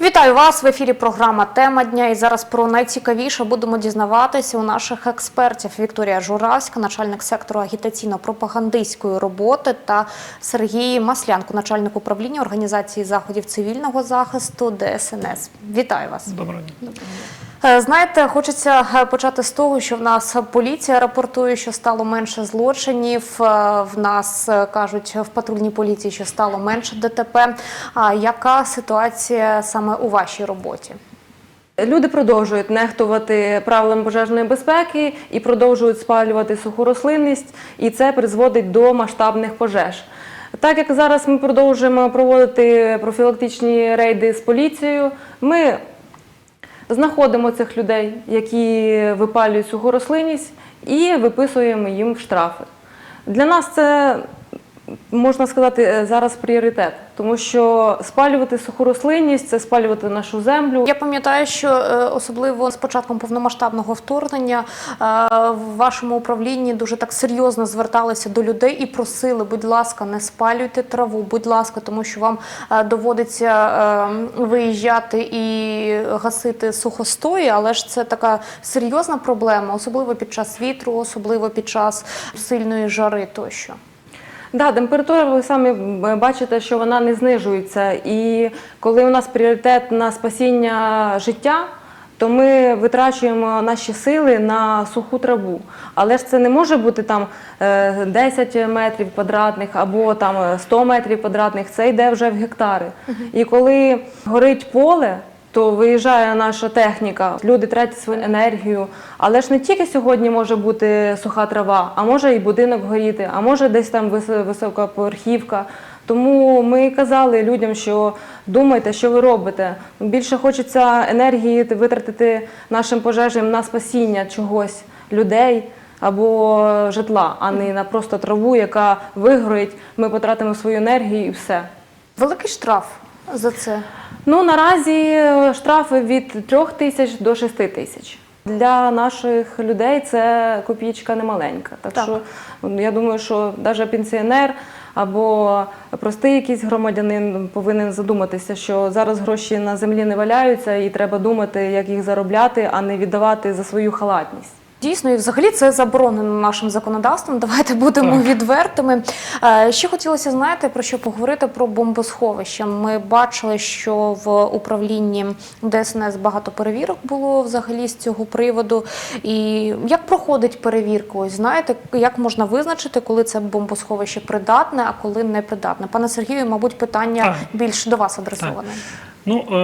Вітаю вас в ефірі. Програма Тема дня. І зараз про найцікавіше будемо дізнаватися у наших експертів. Вікторія Журавська, начальник сектору агітаційно-пропагандистської роботи, та Сергій Маслянко, начальник управління організації заходів цивільного захисту ДСНС. Вітаю вас. Доброго дня. Е, Знаєте, хочеться е, почати з того, що в нас поліція рапортує, що стало менше злочинів. Е, В нас кажуть в патрульній поліції, що стало менше ДТП. А яка ситуація саме у вашій роботі? Люди продовжують нехтувати правилами пожежної безпеки і продовжують спалювати суху рослинність, і це призводить до масштабних пожеж. Так як зараз ми продовжуємо проводити профілактичні рейди з поліцією, ми знаходимо цих людей, які випалюють суху рослинність, і виписуємо їм штрафи. Для нас це можна сказати е, зараз пріоритет, тому що спалювати суху рослинність це спалювати нашу землю. Я пам'ятаю, що е, особливо з початком повномасштабного вторгнення е, в вашому управлінні дуже так серйозно зверталися до людей і просили, будь ласка, не спалюйте траву, будь ласка, тому що вам доводиться виїжджати і гасити сухостої, але ж це така серйозна проблема, особливо під час вітру, особливо під час сильної жари тощо. Да, температура, ви самі е, бачите, що вона не знижується. І коли у нас пріоритет на спасіння життя, то ми витрачуємо наші сили на суху траву. Але ж це не може бути там е, 10 метрів квадратних або там е, 100 метрів квадратних, це йде вже в гектари. І коли горить поле, то виїжджає наша техніка, люди тратять свою енергію. Але ж не тільки сьогодні може бути суха трава, а може і будинок горіти, а може десь там вис- високоповерхівка. Тому ми казали людям, що думайте, що ви робите. Більше хочеться енергії витратити нашим пожежам на спасіння чогось, людей або житла, а не на просто траву, яка вигорить. Ми потратимо свою енергію і все. Великий штраф за це. Ну наразі е, штрафи від 3 тисяч до 6 тисяч. Для наших людей це копійка немаленька. Так, Так. що я думаю, що навіть пенсіонер або простий якийсь громадянин повинен задуматися, що зараз гроші на землі не валяються, і треба думати, як їх заробляти, а не віддавати за свою халатність. Дійсно, і взагалі це заборонено нашим законодавством. Давайте будемо Так. відвертими. Е, Ще хотілося знаєте про що поговорити про бомбосховища. Ми бачили, що в управлінні ДСНС багато перевірок було взагалі з цього приводу. І як проходить перевірка? Ось знаєте, як можна визначити, коли це бомбосховище придатне, а коли не придатне? Пане Сергію, мабуть, питання Так. більш до вас адресоване. Ну, е,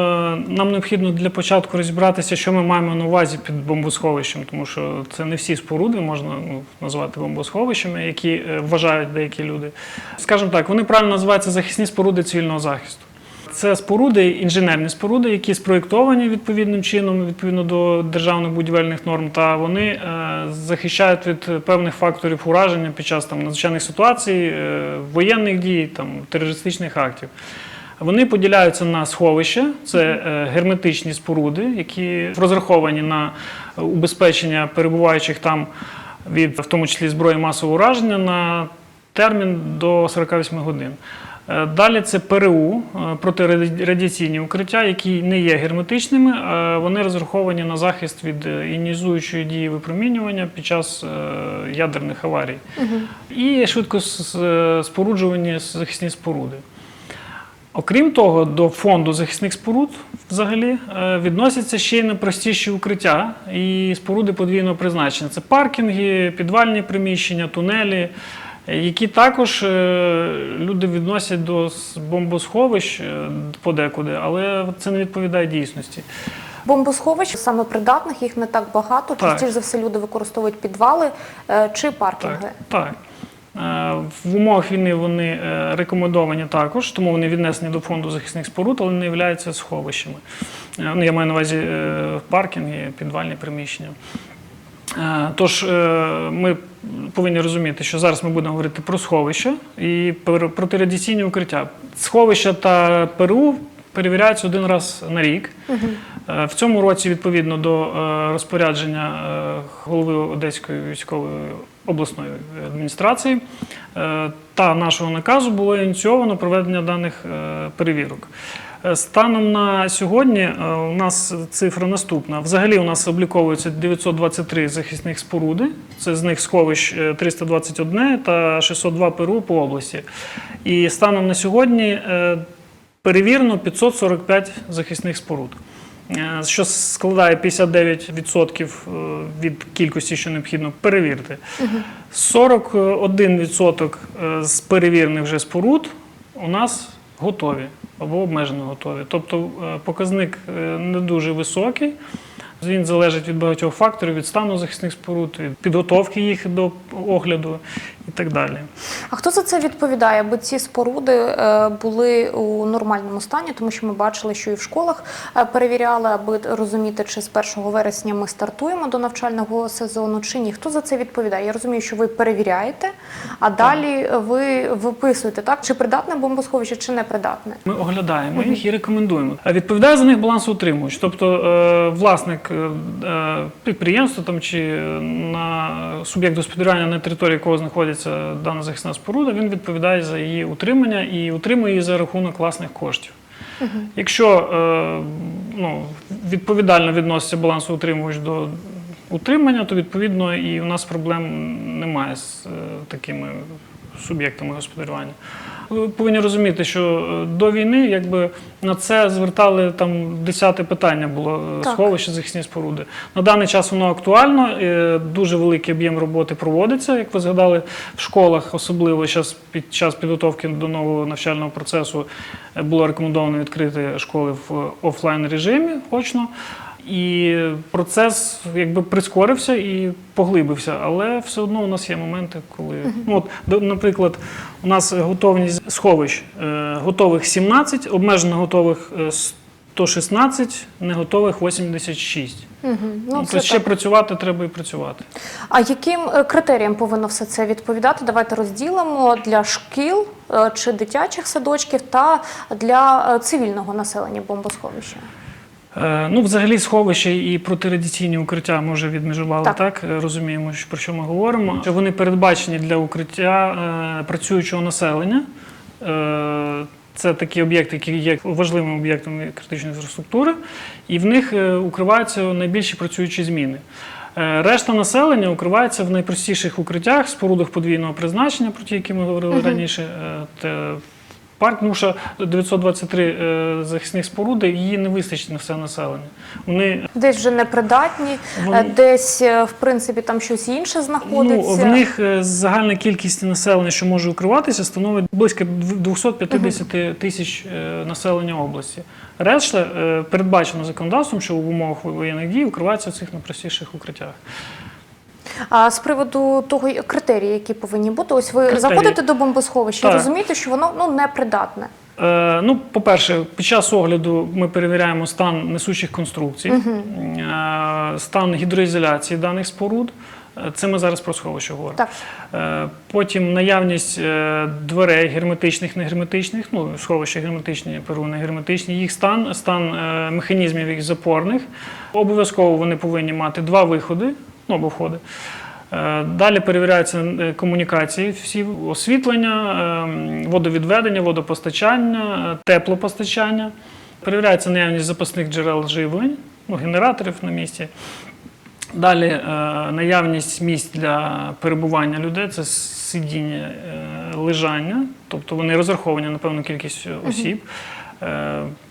нам необхідно для початку розібратися, що ми маємо на увазі під бомбосховищем, тому що це не всі споруди можна ну, назвати бомбосховищами, які е, вважають деякі люди. Скажімо так, вони правильно називаються захисні споруди цивільного захисту. Це споруди, інженерні споруди, які спроєктовані відповідним чином, відповідно до державних будівельних норм, та вони е, захищають від певних факторів ураження під час там надзвичайних ситуацій, воєнних дій, там терористичних актів. Вони поділяються на сховища, це е, герметичні споруди, які розраховані на убезпечення перебуваючих там від в тому числі зброї масового ураження на термін до 48 годин. Е, Далі це ПРУ е, протирадіаційні укриття, які не є герметичними, вони розраховані на захист від е, іонізуючої дії випромінювання під час е, ядерних аварій. І швидко споруджувані захисні споруди. Окрім того, до фонду захисних споруд взагалі е, відносяться ще й найпростіші укриття і споруди подвійного призначення. Це паркінги, підвальні приміщення, тунелі, е, які також е, люди відносять до бомбосховищ подекуди, але це не відповідає дійсності. Бомбосховищ саме придатних, їх не так багато. Частіше за все люди використовують підвали чи паркінги. Так, так. Е, В умовах війни вони е, рекомендовані також, тому вони віднесені до фонду захисних споруд, але не являються сховищами. Е, Ну, я маю на увазі паркінги, підвальні приміщення. Тож ми повинні розуміти, що зараз ми будемо говорити про сховища і протирадіаційні укриття. Сховища та ПРУ перевіряються один раз на рік. Е, В цьому році, відповідно до е, розпорядження е, голови Одеської військової обласної адміністрації та нашого наказу було ініційовано проведення даних перевірок. Станом на сьогодні у нас цифра наступна. Взагалі у нас обліковується 923 захисних споруди. Це з них сховищ е, 321 та 602 ПРУ по області. І станом на сьогодні перевірено 545 захисних споруд. е, Що складає 59% е, від кількості, що необхідно перевірити. 41% е, з перевірених вже споруд у нас готові або обмежено готові. Тобто показник не дуже високий. Він залежить від багатьох факторів, від стану захисних споруд, від підготовки їх до огляду і так далі. А хто за це відповідає? Аби ці споруди е, були у нормальному стані, тому що ми бачили, що і в школах е, перевіряли, аби розуміти, чи з 1 вересня ми стартуємо до навчального сезону, чи ні. Хто за це відповідає? Я розумію, що ви перевіряєте, а далі ви виписуєте так, чи придатне бомбосховище, чи не придатне. Ми оглядаємо їх і рекомендуємо. А Відповідає за них балансоутримувач, тобто е, власник підприємства там чи на суб'єкт господарювання на території якого знаходиться дана захисна споруда, він відповідає за її утримання і утримує її за рахунок власних коштів. Якщо е, ну, відповідально відноситься балансоутримувач до утримання, то відповідно і у нас проблем немає з е, такими суб'єктами господарювання. Ви повинні розуміти, що е, до війни якби на це звертали там десяте питання було е, Так. сховище захисні споруди. На даний час воно актуально, е, дуже великий об'єм роботи проводиться, як ви згадали, в школах, особливо зараз під час підготовки до нового навчального процесу було рекомендовано відкрити школи в офлайн режимі очно. І процес якби прискорився і поглибився, але все одно у нас є моменти, коли ну, от, наприклад, у нас готовність сховищ е, готових 17, обмежено готових е, 116, не готових 86. Угу. Ну, Ну, це ще так. працювати треба і працювати. А яким е, критеріям повинно все це відповідати? Давайте розділимо для шкіл е, чи дитячих садочків та для е, цивільного населення бомбосховища. Е, Ну, взагалі, сховище і протирадіаційні укриття ми вже відмежували Так. так. Е, Розуміємо, про що ми говоримо. Що вони передбачені для укриття е, працюючого населення. Це такі об'єкти, які є важливими об'єктами критичної інфраструктури, і в них укриваються найбільші працюючі зміни. Решта населення укривається в найпростіших укриттях, спорудах подвійного призначення, про ті, які ми говорили раніше. Е, Те парк, тому що 923 е, захисних споруди, її не вистачить на все населення. Вони Десь вже непридатні, Вони- е, десь е, в принципі там щось інше ну, знаходиться. в них загальна кількість населення, що може укриватися, становить близько дв- 250 тисяч е, населення області. Решта передбачено законодавством, що в умовах воєнних дій укриваються в цих найпростіших укриттях. А з приводу того критерії, які повинні бути, ось ви Критерії. заходите до бомбосховища і розумієте, що воно ну непридатне. Е, ну, по-перше, під час огляду ми перевіряємо стан несучих конструкцій, е, стан гідроізоляції даних споруд. Е, Це ми зараз про сховище говоримо. Так. Е, Потім наявність е, дверей герметичних, негерметичних, ну, сховища герметичні, перу не герметичні, їх стан, стан е, механізмів їх запорних. Обов'язково вони повинні мати два виходи, ну або входи. Е, Далі перевіряються е, комунікації, всі освітлення, е, водовідведення, водопостачання, теплопостачання. Перевіряється наявність запасних джерел живлень, ну, генераторів на місці. Далі наявність місць для перебування людей це сидіння, лежання, тобто вони розраховані на певну кількість осіб,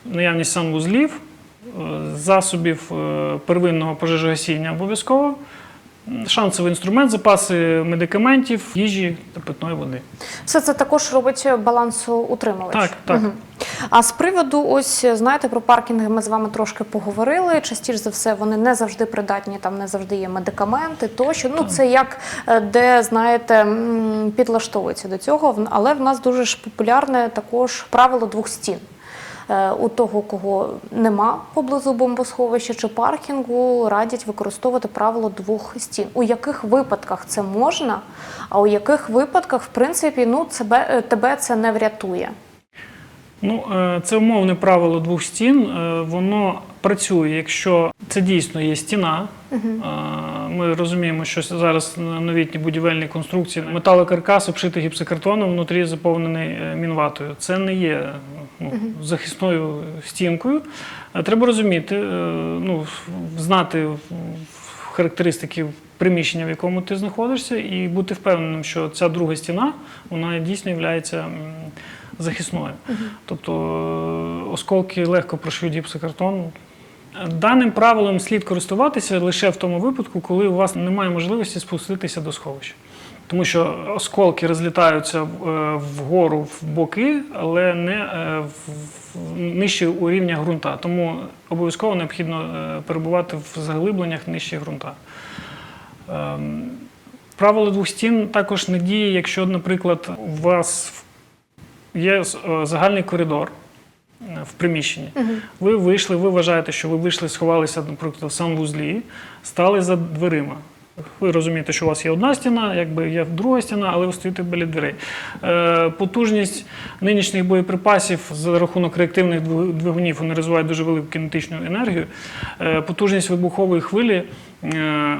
наявність санвузлів, засобів первинного пожежогасіння обов'язково, шансовий інструмент, запаси медикаментів, їжі та питної води. Все це також робить балансоутримувач. Так, так. Мгм. А з приводу, ось знаєте, про паркінги ми з вами трошки поговорили. Частіше за все, вони не завжди придатні, там не завжди є медикаменти тощо. Ну це як е, де знаєте, підлаштовується до цього. Але в нас дуже ж популярне також правило двох стін. Е, У того, кого нема поблизу бомбосховища чи паркінгу, радять використовувати правило двох стін. У яких випадках це можна, а у яких випадках, в принципі, ну тебе, е, тебе це не врятує. Ну, е, це умовне правило двох стін. Воно працює, якщо це дійсно є стіна. Е, Ми розуміємо, що зараз новітні будівельні конструкції металокаркас обшитий гіпсокартоном, внутрі заповнений мінватою. Це не є захисною стінкою. Е, Треба розуміти, е, ну, знати характеристики приміщення, в якому ти знаходишся, і бути впевненим, що ця друга стіна вона дійсно є захисною. Тобто е, осколки легко прошиють гіпсокартон. Даним правилом слід користуватися лише в тому випадку, коли у вас немає можливості спуститися до сховища. Тому що осколки розлітаються е, вгору в боки, але не е, нижче у рівня ґрунта. Тому обов'язково необхідно е, перебувати в заглибленнях нижче ґрунта. Ем, Правило двох стін також не діє, якщо, наприклад, у вас є загальний коридор в приміщенні. Ви вийшли, ви вважаєте, що ви вийшли, сховалися, наприклад, в санвузлі, стали за дверима. Ви розумієте, що у вас є одна стіна, якби є друга стіна, але ви стоїте біля дверей. Е, потужність нинішніх боєприпасів за рахунок реактивних двигунів вони розвивають дуже велику кінетичну енергію. Е, потужність вибухової хвилі. Е,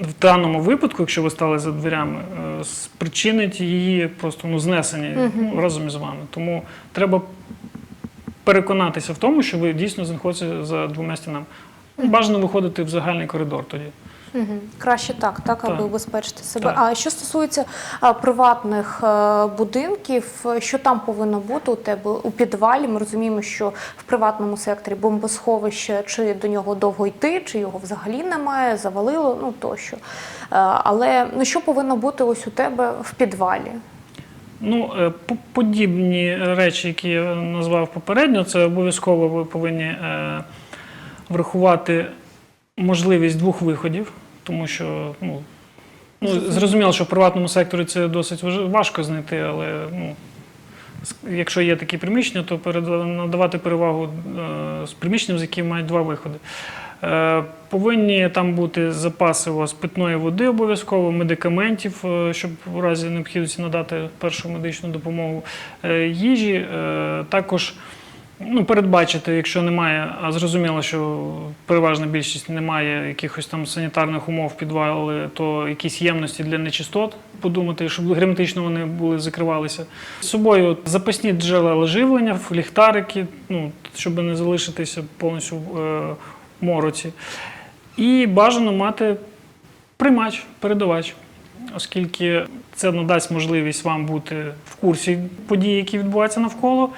в даному випадку, якщо ви стали за дверями, спричинить її просто ну, знесення ну, разом із вами. Тому треба переконатися в тому, що ви дійсно знаходитеся за двома стінами. Бажано виходити в загальний коридор тоді. Мгм. Краще так, так, аби Так. убезпечити себе. Так. А що стосується а, приватних е, будинків, що там повинно бути у тебе у підвалі? Ми розуміємо, що в приватному секторі бомбосховище, чи до нього довго йти, чи його взагалі немає, завалило, ну тощо. Е, Але ну що повинно бути ось у тебе в підвалі? Ну, е, подібні речі, які я назвав попередньо, це обов'язково ви повинні е, врахувати можливість двох виходів, тому що ну, ну, зрозуміло, що в приватному секторі це досить важко знайти, але ну, якщо є такі приміщення, то надавати перевагу е, з приміщенням, з якими мають два виходи. Е, Повинні там бути запаси у вас питної води обов'язково, медикаментів, е, щоб у разі необхідності надати першу медичну допомогу, їжі. Також ну, передбачити, якщо немає, а зрозуміло, що переважна більшість немає якихось там санітарних умов в підвалі, то якісь ємності для нечистот, подумати, щоб герметично вони були закривалися. З собою запасні джерела живлення, ліхтарики, ну, щоб не залишитися повністю в е, мороці. І бажано мати приймач, передавач, оскільки це надасть можливість вам бути в курсі подій, які відбуваються навколо.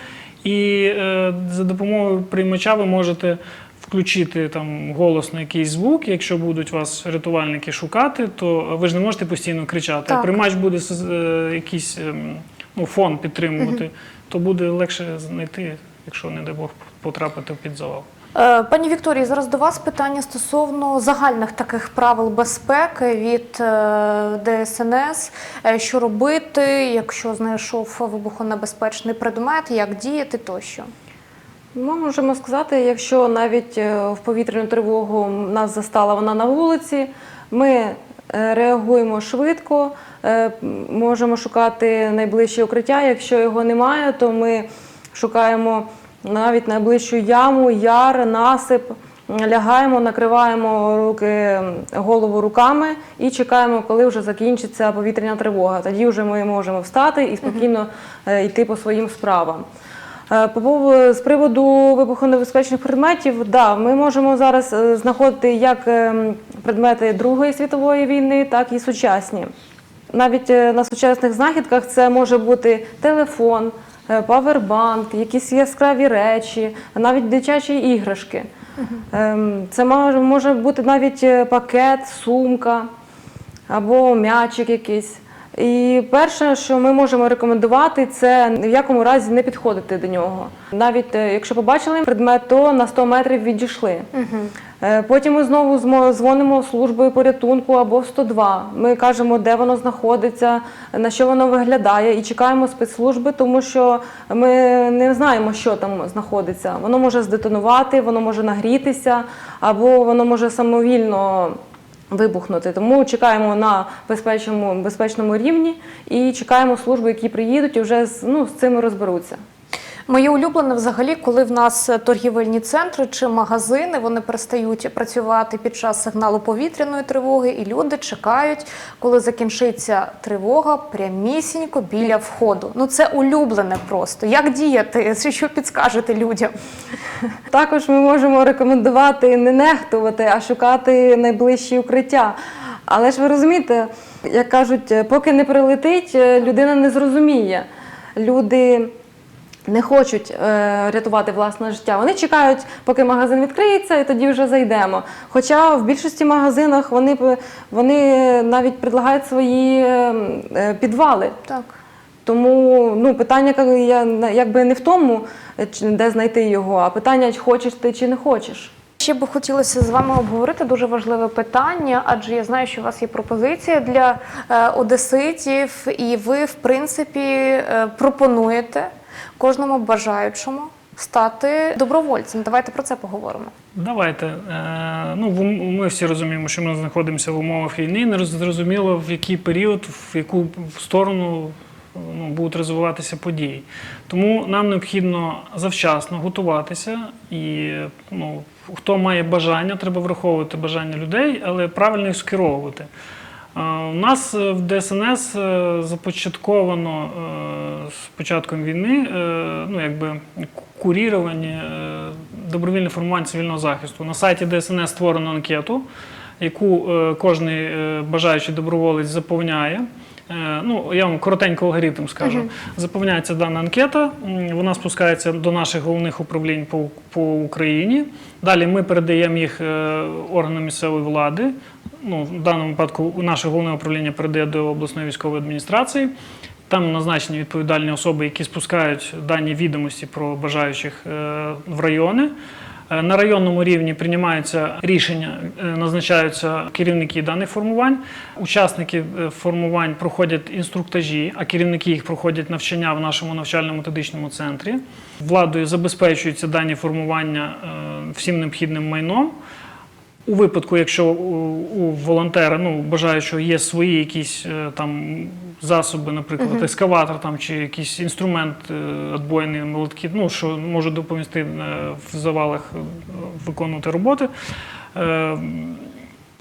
І е, за допомогою приймача ви можете включити там голосно якийсь звук. Якщо будуть вас рятувальники шукати, то ви ж не можете постійно кричати. Так. А приймач буде е, якийсь е, ну, фон підтримувати, то буде легше знайти, якщо, не дай Бог, потрапити в підзавал. Е, Пані Вікторії, зараз до вас питання стосовно загальних таких правил безпеки від е, ДСНС. Е, Що робити, якщо знайшов вибухонебезпечний предмет, як діяти тощо? Ми можемо сказати, якщо навіть в повітряну тривогу нас застала вона на вулиці, ми реагуємо швидко, можемо шукати найближче укриття. Якщо його немає, то ми шукаємо навіть найближчу яму, яр, насип. Лягаємо, накриваємо руки, голову руками і чекаємо, коли вже закінчиться повітряна тривога. Тоді вже ми можемо встати і спокійно е, йти по своїм справам. Е, пов- з приводу вибухонебезпечних предметів, да, ми можемо зараз е, знаходити як предмети Другої світової війни, так і сучасні. Навіть е, на сучасних знахідках це може бути телефон, е, павербанк, якісь яскраві речі, навіть дитячі іграшки. Ем, Це може- може бути навіть е, пакет, сумка або м'ячик якийсь. І перше, що ми можемо рекомендувати, це в якому разі не підходити до нього. Навіть е, якщо побачили предмет, то на 100 метрів відійшли. Е, Потім ми знову дзвонимо в службу порятунку або в 102. Ми кажемо, де воно знаходиться, на що воно виглядає, і чекаємо спецслужби, тому що ми не знаємо, що там знаходиться. Воно може здетонувати, воно може нагрітися, або воно може самовільно вибухнути. Тому чекаємо на безпечному, безпечному рівні і чекаємо служби, які приїдуть і вже з, ну, з цим розберуться. Моє улюблене взагалі, коли в нас торгівельні центри чи магазини вони перестають працювати під час сигналу повітряної тривоги, і люди чекають, коли закінчиться тривога прямісінько біля входу. Ну це улюблене просто. Як діяти? Що підскажете людям? Також ми можемо рекомендувати не нехтувати, а шукати найближчі укриття. Але ж ви розумієте, як кажуть, поки не прилетить, е, людина не зрозуміє. Люди не хочуть е, рятувати власне життя. Вони чекають, поки магазин відкриється, і тоді вже зайдемо. Хоча в більшості магазинах вони, вони навіть предлагають свої е, е, підвали. Так. Тому ну, питання я, якби не в тому, е, де знайти його, а питання, чи хочеш ти чи не хочеш. Ще би хотілося з вами обговорити дуже важливе питання, адже я знаю, що у вас є пропозиція для е, одеситів, і ви, в принципі, е, пропонуєте кожному бажаючому стати добровольцем. Давайте про це поговоримо. Давайте. Е, ну, ми всі розуміємо, що ми знаходимося в умовах війни. Не зрозуміло, в який період, в яку сторону ну, будуть розвиватися події. Тому нам необхідно завчасно готуватися і ну, хто має бажання, треба враховувати бажання людей, але правильно їх скеровувати. Е, У нас е, в ДСНС е, започатковано з початком війни ну, якби куріровані добровільне формування цивільного захисту. На сайті ДСНС створено анкету, яку кожен е, бажаючий доброволець заповняє. Ну, я вам коротенько алгоритм скажу. Заповняється дана анкета, вона спускається до наших головних управлінь по, по Україні. Далі ми передаємо їх органам місцевої влади. Ну, в даному випадку наше головне управління передає до обласної військової адміністрації. Там назначені відповідальні особи, які спускають дані відомості про бажаючих е, в райони. Е, На районному рівні приймаються рішення, е, назначаються керівники даних формувань. Учасники формувань проходять інструктажі, а керівники їх проходять навчання в нашому навчально-методичному центрі. Владою забезпечуються дані формування всім необхідним майном. У випадку, якщо у, волонтера, ну бажаючого є свої якісь е, там засоби, наприклад, ескаватор там чи якийсь інструмент е, отбойний, молотки, ну що може допомогти е, в завалах виконувати роботи.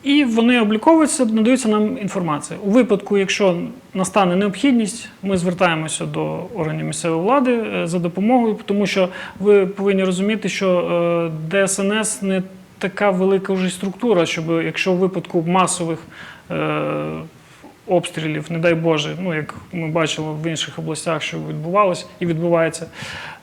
І вони обліковуються, надаються нам інформація. У випадку, якщо настане необхідність, ми звертаємося до органів місцевої влади за допомогою, тому що ви повинні розуміти, що ДСНС не така велика вже структура, щоб якщо в випадку масових е, обстрілів, не дай Боже, ну як ми бачили в інших областях, що відбувалося і відбувається,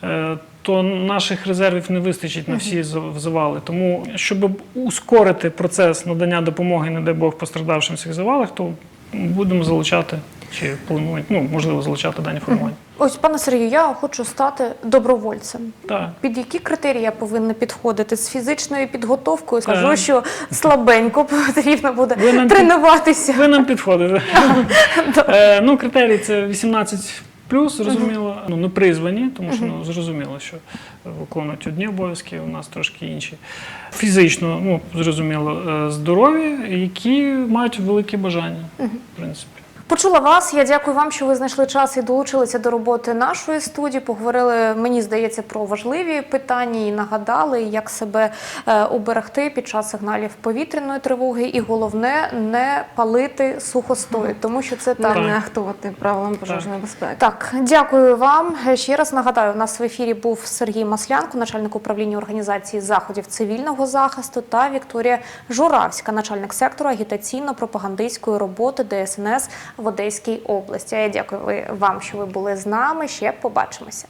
е, то наших резервів не вистачить на всі зав- завали. Тому, щоб ускорити процес надання допомоги, не дай Бог, пострадавшим в цих завалах, то будемо залучати чи планують, ну можливо, залучати дані формування. Ось, пане Сергію, я хочу стати добровольцем. Так. Під які критерії я повинна підходити з фізичною підготовкою? Скажу, Так. що слабенько потрібно буде Ви нам під- тренуватися. Ви нам підходите. Е, ну, критерії це 18 плюс, зрозуміло. Ну, не призвані, тому що ну, зрозуміло, що виконують одні обов'язки, у нас трошки інші. Фізично, ну, зрозуміло, е, здорові, які мають велике бажання, в принципі. Почула вас. Я дякую вам, що ви знайшли час і долучилися до роботи нашої студії. Поговорили, мені здається, про важливі питання і нагадали, як себе е, уберегти під час сигналів повітряної тривоги. І головне не палити сухостою, тому що це Та так. Так. нехтувати правилам пожежної безпеки. Так, дякую вам. Ще раз нагадаю, у нас в ефірі був Сергій Маслянко, начальник управління організації заходів цивільного захисту, та Вікторія Журавська, начальник сектору агітаційно-пропагандистської роботи ДСНС в Одеській області. Я дякую вам, що ви були з нами. Ще побачимося.